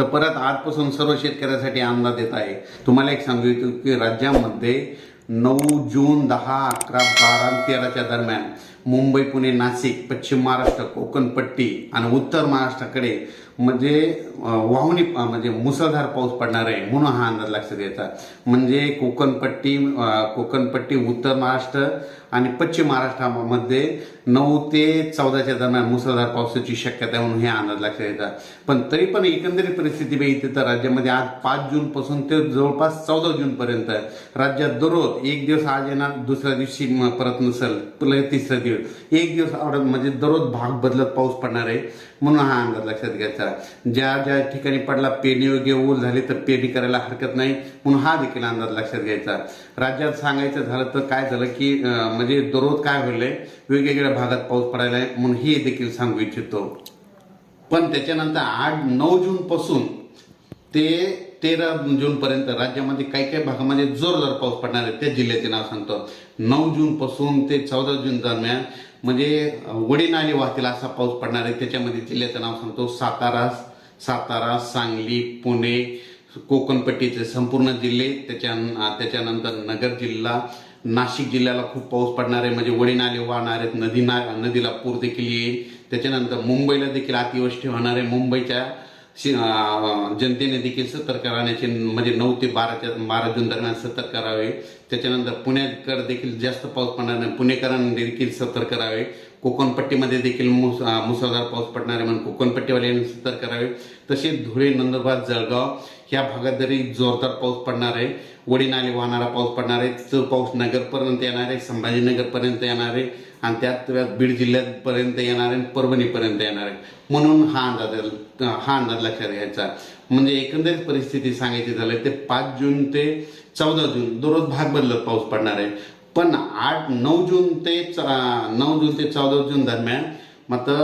तर परत आजपासून सर्व शेतकऱ्यासाठी अंदाज देत आहे. तुम्हाला एक सांगू इच्छितो की राज्यामध्ये नऊ जून दहा अकरा बारा तेराच्या दरम्यान मुंबई पुणे नाशिक पश्चिम महाराष्ट्र कोकणपट्टी आणि उत्तर महाराष्ट्राकडे म्हणजे वाहुनी म्हणजे मुसळधार पाऊस पडणार आहे म्हणून हा अंदाज लक्षात घ्यायचा म्हणजे कोकणपट्टी कोकणपट्टी उत्तर महाराष्ट्र आणि पश्चिम महाराष्ट्रामध्ये नऊ ते चौदाच्या दरम्यान मुसळधार पावसाची शक्यता आहे म्हणून हे अंदाज लक्षात घ्यायचा पण तरी पण एकंदरीत परिस्थिती बघितली तर राज्यामध्ये आज पाच जूनपासून ते जवळपास चौदा जूनपर्यंत राज्यात दररोज एक दिवस आज येणार दुसऱ्या दिवशी परत नसेल पुन्हा तिसऱ्या दिवस एक दिवस आवडत म्हणजे दररोज भाग बदलत पाऊस पडणार आहे. म्हणून हा अंदाज लक्षात घ्यायचा. ज्या ज्या ठिकाणी पडला पेरणी योग्य ऊल झाली तर पेरणी करायला हरकत नाही. म्हणून हा देखील अंदाज लक्षात घ्यायचा. राज्यात सांगायचं झालं तर काय झालं की म्हणजे दररोज काय होईल वेगवेगळ्या भागात पाऊस पडायला आहे. म्हणून हे देखील सांगू इच्छितो. पण त्याच्यानंतर आठ नऊ जून पासून ते तेरा जूनपर्यंत राज्यामध्ये काही काही भागामध्ये जोरदार पाऊस पडणार आहे त्या जिल्ह्याचे नाव सांगतो. नऊ जूनपासून ते चौदा जून दरम्यान म्हणजे वडीनाली वाहतील असा पाऊस पडणार आहे. त्याच्यामध्ये जिल्ह्याचं नाव सांगतो सातारा सातारा सांगली पुणे कोकणपट्टीचे संपूर्ण जिल्हे त्याच्या त्याच्यानंतर नगर जिल्हा नाशिक जिल्ह्याला खूप पाऊस पडणार आहे. म्हणजे वडीनाले वाहणार आहेत नदी ना नदीला पूर देखील येईल. त्याच्यानंतर मुंबईला देखील अतिवृष्टी होणार आहे. मुंबईच्या जनतेने देखील सतर्क राहण्याचे म्हणजे नऊ ते बाराच्या बारा जून दरम्यान सतर्क करावे त्याच्यानंतर पुण्याकडे देखील जास्त पाऊस पडणार नाही. पुणेकरांनी देखील सतर्क करावे कोकणपट्टीमध्ये देखील मुस मुसळधार पाऊस पडणार आहे म्हणून कोकणपट्टीवाल्यांनी सतर्क करावे तसेच धुळे नंदुरबार जळगाव ह्या भागात जरी जोरदार पाऊस पडणार आहे वडीनाले वाहणारा पाऊस पडणार आहे तो पाऊस नगरपर्यंत येणार आहे संभाजीनगरपर्यंत येणार आहे आणि त्यात बीड जिल्ह्यापर्यंत येणार आहे आणि परभणीपर्यंत येणार आहे. म्हणून हा अंदाज हा अंदाज लक्षात घ्यायचा. म्हणजे एकंदरीत परिस्थिती सांगायची झालं ते पाच जून ते चौदा जून दररोज भाग बदलत पाऊस पडणार आहे. पण आठ नऊ जून ते नऊ जून ते चौदा जून दरम्यान मात्र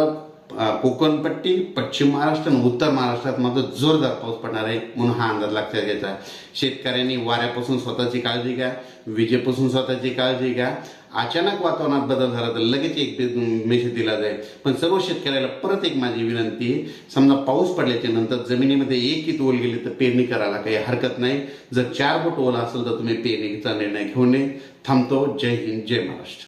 कोकणपट्टी पश्चिम महाराष्ट्र आणि उत्तर महाराष्ट्रात मात्र जोरदार पाऊस पडणार आहे म्हणून हा अंदाज लक्षात घ्यायचा शेतकऱ्यांनी वाऱ्यापासून स्वतःची काळजी घ्या विजेपासून स्वतःची काळजी घ्या. अचानक वातावरणात बदल झाला तर लगेच एक मेसेज दिला जाईल. पण सर्व शेतकऱ्याला परत एक माझी विनंती समजा पाऊस पडल्याच्या नंतर जमिनीमध्ये एक इत ओल गेली तर पेरणी करायला काही हरकत नाही. जर चार बोट ओला असेल तर तुम्ही पेरणीचा निर्णय घेऊन थांबतो. जय हिंद जय महाराष्ट्र.